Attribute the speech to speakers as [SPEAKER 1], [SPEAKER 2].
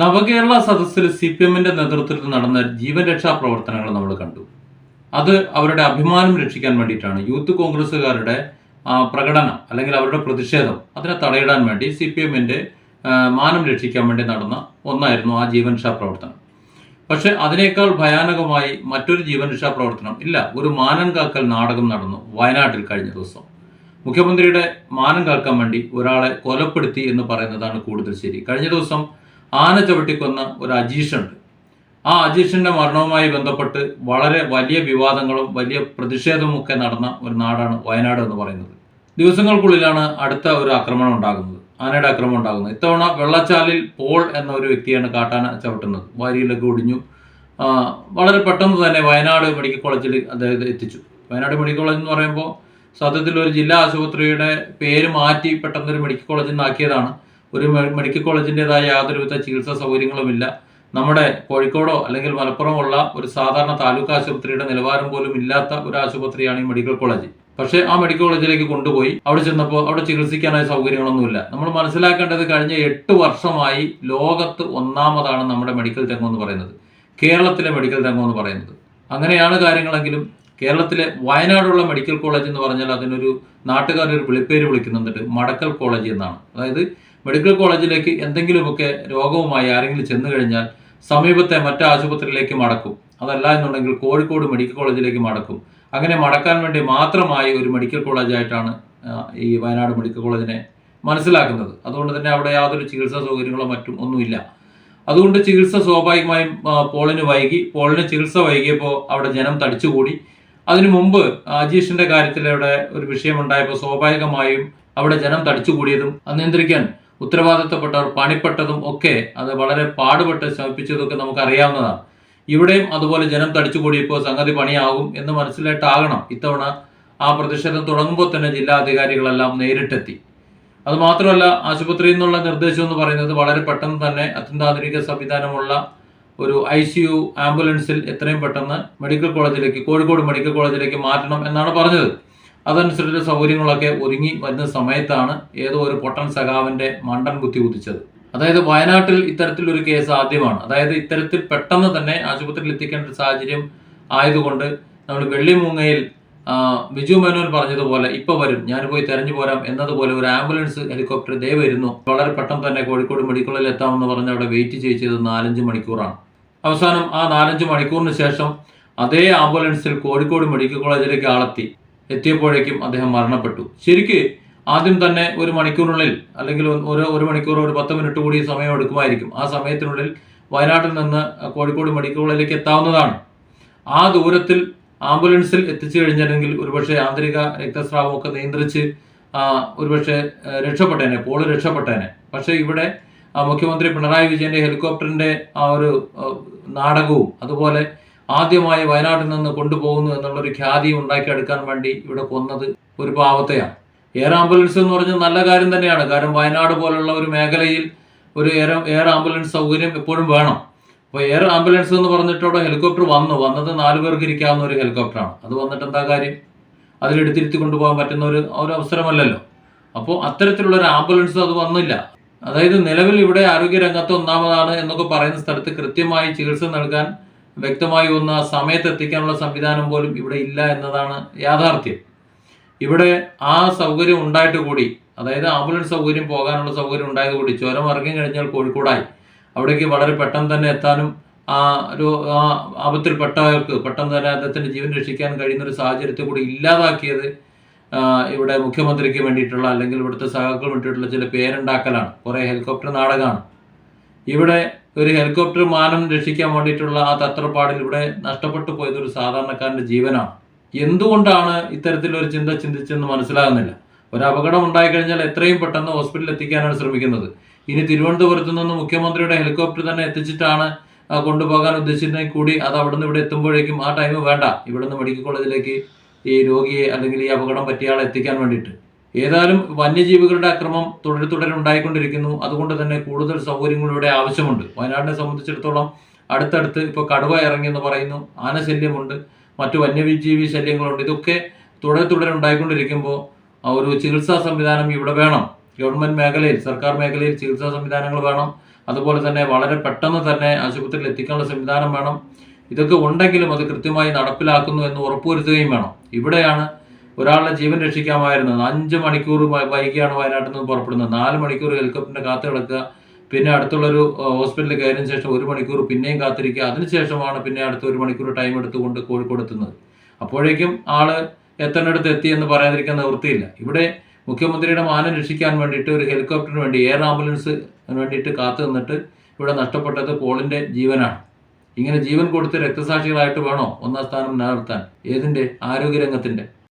[SPEAKER 1] നവകേരള സദസ്സിൽ C P എമ്മിന്റെ നേതൃത്വത്തിൽ നടന്ന ജീവൻ രക്ഷാ പ്രവർത്തനങ്ങൾ നമ്മൾ കണ്ടു. അത് അവരുടെ അഭിമാനം രക്ഷിക്കാൻ വേണ്ടിയിട്ടാണ്. യൂത്ത് കോൺഗ്രസ്സുകാരുടെ പ്രകടനം അല്ലെങ്കിൽ അവരുടെ പ്രതിഷേധം അതിനെ തടയിടാൻ വേണ്ടി സി പി എമ്മിന്റെ മാനം രക്ഷിക്കാൻ വേണ്ടി നടന്ന ഒന്നായിരുന്നു ആ ജീവൻ രക്ഷാ പ്രവർത്തനം. പക്ഷെ അതിനേക്കാൾ ഭയാനകമായി മറ്റൊരു ജീവൻ രക്ഷാ പ്രവർത്തനം ഇല്ല. ഒരു മാനം കാക്കൽ നാടകം നടന്നു വയനാട്ടിൽ കഴിഞ്ഞ ദിവസം. മുഖ്യമന്ത്രിയുടെ മാനം കാക്കാൻ വേണ്ടി ഒരാളെ കൊലപ്പെടുത്തി എന്ന് പറയുന്നതാണ് കൂടുതൽ ശരി. കഴിഞ്ഞ ദിവസം ആന ചവിട്ടിക്കൊന്ന ഒരു അജീഷുണ്ട്. ആ അജീഷിന്റെ മരണവുമായി ബന്ധപ്പെട്ട് വളരെ വലിയ വിവാദങ്ങളും വലിയ പ്രതിഷേധവും ഒക്കെ നടന്ന ഒരു നാടാണ് വയനാട് എന്ന് പറയുന്നത്. ദിവസങ്ങൾക്കുള്ളിലാണ് അടുത്ത ഒരു ആക്രമണം ഉണ്ടാകുന്നത്. ആനയുടെ ആക്രമണം ഉണ്ടാകുന്നത്. ഇത്തവണ വെള്ളച്ചാലിൽ പോൾ എന്ന ഒരു വ്യക്തിയാണ് കാട്ടാന ചവിട്ടുന്നത്. വാരിയിലൊക്കെ ഒടിഞ്ഞു വളരെ പെട്ടെന്ന് തന്നെ വയനാട് മെഡിക്കൽ കോളേജിൽ അദ്ദേഹത്തെ എത്തിച്ചു. വയനാട് മെഡിക്കൽ കോളേജ് എന്ന് പറയുമ്പോൾ സത്യത്തിൽ ഒരു ജില്ലാ ആശുപത്രിയുടെ പേര് മാറ്റി പെട്ടെന്ന് ഒരു മെഡിക്കൽ കോളേജിൽ നിന്നാക്കിയതാണ് ഒരു മെഡിക്കൽ കോളേജിന്റെതായ യാതൊരുവിധ ചികിത്സാ സൗകര്യങ്ങളുമില്ല. നമ്മുടെ കോഴിക്കോടോ അല്ലെങ്കിൽ മലപ്പുറമോ ഉള്ള ഒരു സാധാരണ താലൂക്ക് ആശുപത്രിയുടെ നിലവാരം പോലും ഇല്ലാത്ത ഒരു ആശുപത്രിയാണ് ഈ മെഡിക്കൽ കോളേജ് പക്ഷേ ആ മെഡിക്കൽ കോളേജിലേക്ക് കൊണ്ടുപോയി അവിടെ ചെന്നപ്പോൾ അവിടെ ചികിത്സിക്കാനായ സൗകര്യങ്ങളൊന്നുമില്ല. നമ്മൾ മനസ്സിലാക്കേണ്ടത് കഴിഞ്ഞ എട്ട് വർഷമായി ലോകത്ത് ഒന്നാമതാണ് നമ്മുടെ മെഡിക്കൽ രംഗം എന്ന് പറയുന്നത്. കേരളത്തിലെ മെഡിക്കൽ രംഗം എന്ന് പറയുന്നത്. അങ്ങനെയാണ് കാര്യങ്ങളെങ്കിലും കേരളത്തിലെ വയനാടുള്ള മെഡിക്കൽ കോളേജ് എന്ന് പറഞ്ഞാൽ അതിനൊരു നാട്ടുകാരൊരു വിളിപ്പേര് വിളിക്കുന്നുണ്ട്. മടക്കൽ കോളേജ് എന്നാണ്. അതായത് മെഡിക്കൽ കോളേജിലേക്ക് എന്തെങ്കിലുമൊക്കെ രോഗവുമായി ആരെങ്കിലും ചെന്നു കഴിഞ്ഞാൽ സമീപത്തെ മറ്റു ആശുപത്രിയിലേക്ക് മടക്കും. അതല്ല എന്നുണ്ടെങ്കിൽ കോഴിക്കോട് മെഡിക്കൽ കോളേജിലേക്ക് മടക്കും. അങ്ങനെ മടക്കാൻ വേണ്ടി മാത്രമായി ഒരു മെഡിക്കൽ കോളേജായിട്ടാണ് ഈ വയനാട് മെഡിക്കൽ കോളേജിനെ മനസ്സിലാക്കുന്നത്. അതുകൊണ്ട് തന്നെ അവിടെ യാതൊരു ചികിത്സാ സൗകര്യങ്ങളോ മറ്റും ഒന്നുമില്ല. അതുകൊണ്ട് ചികിത്സ സ്വാഭാവികമായും പോളിന് വൈകി പോളിന് ചികിത്സ വൈകിയപ്പോൾ അവിടെ ജനം തടിച്ചുകൂടി. അതിനു മുമ്പ് അജീഷിന്റെ കാര്യത്തിൽ അവിടെ ഒരു വിഷയമുണ്ടായപ്പോൾ സ്വാഭാവികമായും അവിടെ ജനം തടിച്ചുകൂടിയതും നിയന്ത്രിക്കാൻ ഉത്തരവാദിത്തപ്പെട്ടവർ പണിപ്പെട്ടതും ഒക്കെ അത് വളരെ പാടുപെട്ട് ശ്രമിപ്പിച്ചതൊക്കെ നമുക്ക് അറിയാവുന്നതാണ് ഇവിടെയും അതുപോലെ ജനം തടിച്ചുകൂടിയപ്പോൾ സംഗതി പണിയാകും എന്ന് മനസ്സിലായിട്ടാകണം ഇത്തവണ ആ പ്രതിഷേധം തുടങ്ങുമ്പോൾ തന്നെ ജില്ലാ അധികാരികളെല്ലാം നേരിട്ടെത്തി. അത് മാത്രമല്ല ആശുപത്രിയിൽ നിന്നുള്ള നിർദ്ദേശം എന്ന് പറയുന്നത് വളരെ പെട്ടെന്ന് തന്നെ അത്യന്താധുനിക സംവിധാനമുള്ള ഒരു ഐ സി യു ആംബുലൻസിൽ എത്രയും പെട്ടെന്ന് മെഡിക്കൽ കോളേജിലേക്ക് കോഴിക്കോട് മെഡിക്കൽ കോളേജിലേക്ക് മാറ്റണം എന്നാണ് പറഞ്ഞത്. അതനുസരിച്ച് സൗകര്യങ്ങളൊക്കെ ഒരുങ്ങി വരുന്ന സമയത്താണ് ഏതോ ഒരു പൊട്ടൻ സഖാവിന്റെ മണ്ടൻ കുത്തി കുതിച്ചത് അതായത് വയനാട്ടിൽ ഇത്തരത്തിലൊരു കേസ് ആദ്യമാണ്. അതായത് ഇത്തരത്തിൽ പെട്ടെന്ന് തന്നെ ആശുപത്രിയിൽ എത്തിക്കേണ്ട ഒരു സാഹചര്യം ആയതുകൊണ്ട് നമ്മൾ വെള്ളിമൂങ്ങയിൽ ബിജു മേനോൻ പറഞ്ഞതുപോലെ ഇപ്പൊ വരും ഞാൻ പോയി തെരഞ്ഞു പോരാം എന്നതുപോലെ ഒരു ആംബുലൻസ് ഹെലികോപ്റ്റർ ദേ വരുന്നു. വളരെ പെട്ടെന്ന് തന്നെ കോഴിക്കോട് മെഡിക്കലിൽ എത്താമെന്ന് പറഞ്ഞ് അവിടെ വെയിറ്റ് ചെയ്യിച്ചത് നാലഞ്ച് മണിക്കൂറാണ്. അവസാനം ആ നാലഞ്ച് മണിക്കൂറിന് ശേഷം അതേ ആംബുലൻസിൽ കോഴിക്കോട് മെഡിക്കൽ കോളേജിലേക്ക് ആളെത്തി. എത്തിയപ്പോഴേക്കും അദ്ദേഹം മരണപ്പെട്ടു. ശരിക്ക് ആദ്യം തന്നെ ഒരു മണിക്കൂറിനുള്ളിൽ അല്ലെങ്കിൽ ഒരു- ഒരു മണിക്കൂർ ഒരു പത്ത് മിനിറ്റ് കൂടി സമയം എടുക്കുമായിരിക്കും. ആ സമയത്തിനുള്ളിൽ വയനാട്ടിൽ നിന്ന് കോഴിക്കോട് മെഡിക്കൽ കോളേജിലേക്ക് എത്താവുന്നതാണ്. ആ ദൂരത്തിൽ ആംബുലൻസിൽ എത്തിച്ചു കഴിഞ്ഞിരുന്നെങ്കിൽ ഒരുപക്ഷെ ആന്തരിക രക്തസ്രാവമൊക്കെ നിയന്ത്രിച്ച് ഒരുപക്ഷെ രക്ഷപ്പെട്ടേനെ പോൾ രക്ഷപ്പെട്ടേനെ. പക്ഷേ ഇവിടെ മുഖ്യമന്ത്രി പിണറായി വിജയന്റെ ഹെലികോപ്റ്ററിന്റെ ആ ഒരു നാടകവും അതുപോലെ ആദ്യമായി വയനാട്ടിൽ നിന്ന് കൊണ്ടുപോകുന്നു എന്നുള്ളൊരു ഖ്യാതി ഉണ്ടാക്കിയെടുക്കാൻ വേണ്ടി ഇവിടെ കൊന്നത് ഒരു പാവത്തെയാണ്. എയർ ആംബുലൻസ് എന്ന് പറഞ്ഞാൽ നല്ല കാര്യം തന്നെയാണ്. കാരണം വയനാട് പോലുള്ള ഒരു മേഖലയിൽ ഒരു എയർ എയർ ആംബുലൻസ് സൗകര്യം എപ്പോഴും വേണം. അപ്പോൾ എയർ ആംബുലൻസ് എന്ന് പറഞ്ഞിട്ട് ഹെലികോപ്റ്റർ വന്നു. വന്നത് നാല് പേർക്ക് ഇരിക്കാവുന്ന ഒരു ഹെലികോപ്റ്ററാണ്. അത് വന്നിട്ട് എന്താ കാര്യം? അതിലെടുത്തിരുത്തി കൊണ്ടുപോകാൻ പറ്റുന്ന ഒരു ഒരു അവസരമല്ലല്ലോ. അപ്പോൾ അത്തരത്തിലുള്ള ഒരു ആംബുലൻസ് അത് വന്നില്ല. അതായത് നിലവിൽ ഇവിടെ ആരോഗ്യരംഗത്ത് ഒന്നാമതാണ് എന്നൊക്കെ പറയുന്ന സ്ഥലത്ത് കൃത്യമായി ചികിത്സ നൽകാൻ വ്യക്തമായി ഒന്ന് സമയത്ത് എത്തിക്കാനുള്ള സംവിധാനം പോലും ഇവിടെ ഇല്ല എന്നതാണ് യാഥാർത്ഥ്യം. ഇവിടെ ആ സൗകര്യം ഉണ്ടായിട്ട് കൂടി അതായത് ആംബുലൻസ് സൗകര്യം പോകാനുള്ള സൗകര്യം ഉണ്ടായത് കൂടി ചുരം ഇറങ്ങി കഴിഞ്ഞാൽ കോഴിക്കോടായി. അവിടേക്ക് വളരെ പെട്ടെന്ന് തന്നെ എത്താനും ആ ഒരു ആപത്തിൽപ്പെട്ടവർക്ക് പെട്ടെന്ന് തന്നെ അദ്ദേഹത്തിന്റെ ജീവൻ രക്ഷിക്കാൻ കഴിയുന്ന ഒരു സാഹചര്യത്തെ കൂടി ഇല്ലാതാക്കിയത് ഇവിടെ മുഖ്യമന്ത്രിക്ക് വേണ്ടിയിട്ടുള്ള അല്ലെങ്കിൽ ഇവിടുത്തെ സഹാക്കൾ വേണ്ടിയിട്ടുള്ള ചില പേരുണ്ടാക്കലാണ്. കുറേ ഹെലികോപ്റ്റർ നാടകമാണ്. ഇവിടെ ഒരു ഹെലികോപ്റ്റർ മാനം രക്ഷിക്കാൻ വേണ്ടിയിട്ടുള്ള ആ തത്രപ്പാടിൽ ഇവിടെ നഷ്ടപ്പെട്ടു പോയത് ഒരു സാധാരണക്കാരന്റെ ജീവനാണ്. എന്തുകൊണ്ടാണ് ഇത്തരത്തിലൊരു ചിന്ത ചിന്തിച്ചെന്ന് മനസ്സിലാകുന്നില്ല. ഒരു അപകടം ഉണ്ടായിക്കഴിഞ്ഞാൽ എത്രയും പെട്ടെന്ന് ഹോസ്പിറ്റലിൽ എത്തിക്കാനാണ് ശ്രമിക്കുന്നത്. ഇനി തിരുവനന്തപുരത്ത് നിന്ന് മുഖ്യമന്ത്രിയുടെ ഹെലികോപ്റ്റർ തന്നെ എത്തിച്ചിട്ടാണ് കൊണ്ടുപോകാൻ ഉദ്ദേശിച്ചിട്ടുണ്ടെങ്കിൽ കൂടി അത് അവിടെ നിന്ന് ഇവിടെ എത്തുമ്പോഴേക്കും ആ ടൈം വേണ്ട. ഇവിടെ നിന്ന് മെഡിക്കൽ കോളേജിലേക്ക് ഈ രോഗിയെ അല്ലെങ്കിൽ ഈ അപകടം പറ്റിയ ആളെ എത്തിക്കാൻ വേണ്ടിയിട്ട്. ഏതായാലും വന്യജീവികളുടെ അക്രമം തുടരെ തുടരെ ഉണ്ടായിക്കൊണ്ടിരിക്കുന്നു. അതുകൊണ്ട് തന്നെ കൂടുതൽ സൗകര്യങ്ങളുടെ ആവശ്യമുണ്ട്. വയനാടിനെ സംബന്ധിച്ചിടത്തോളം അടുത്തടുത്ത് ഇപ്പോൾ കടുവ ഇറങ്ങിയെന്ന് പറയുന്നു. ആന ശല്യമുണ്ട് മറ്റു വന്യജീവി ശല്യങ്ങളുണ്ട്. ഇതൊക്കെ തുടരെ തുടരെ ഉണ്ടായിക്കൊണ്ടിരിക്കുമ്പോൾ ഒരു ചികിത്സാ സംവിധാനം ഇവിടെ വേണം. ഗവൺമെന്റ് മേഖലയിൽ സർക്കാർ മേഖലയിൽ ചികിത്സാ സംവിധാനങ്ങൾ വേണം. അതുപോലെ തന്നെ വളരെ പെട്ടെന്ന് തന്നെ ആശുപത്രിയിൽ എത്തിക്കാനുള്ള സംവിധാനം വേണം. ഇതൊക്കെ ഉണ്ടെങ്കിലും അത് കൃത്യമായി നടപ്പിലാക്കുന്നു എന്ന് ഉറപ്പുവരുത്തുകയും വേണം. ഇവിടെയാണ് ഒരാളുടെ ജീവൻ രക്ഷിക്കാമായിരുന്നു. അഞ്ച് മണിക്കൂർ ബൈക്കാണ് വയനാട്ടിൽ നിന്ന് പുറപ്പെടുന്നത്. നാല് മണിക്കൂർ ഹെലികോപ്റ്ററിന്റെ കാത്തു കിടക്കുക. പിന്നെ അടുത്തുള്ളൊരു ഹോസ്പിറ്റലിൽ കയറിയതിനു ശേഷം ഒരു മണിക്കൂർ പിന്നെയും കാത്തിരിക്കുക. അതിനുശേഷമാണ് പിന്നെ അടുത്ത ഒരു മണിക്കൂർ ടൈം എടുത്തുകൊണ്ട് കോഴിക്കോട് എത്തുന്നത്. അപ്പോഴേക്കും ആൾ എത്തേണ്ടടുത്ത് എത്തി എന്ന് പറയാതിരിക്കാൻ നിവൃത്തിയില്ല. ഇവിടെ മുഖ്യമന്ത്രിയുടെ മാനം രക്ഷിക്കാൻ വേണ്ടിയിട്ട് ഒരു ഹെലികോപ്റ്ററിന് വേണ്ടി എയർ ആംബുലൻസ് വേണ്ടിയിട്ട് കാത്തു നിന്നിട്ട് ഇവിടെ നഷ്ടപ്പെട്ടത് പോളിന്റെ ജീവനാണ്. ഇങ്ങനെ ജീവൻ കൊടുത്ത് രക്തസാക്ഷികളായിട്ട് വേണോ? ഒന്നാം സ്ഥാനം നിലനിർത്താൻ. ഏതിന്റെ? ആരോഗ്യരംഗത്തിന്റെ.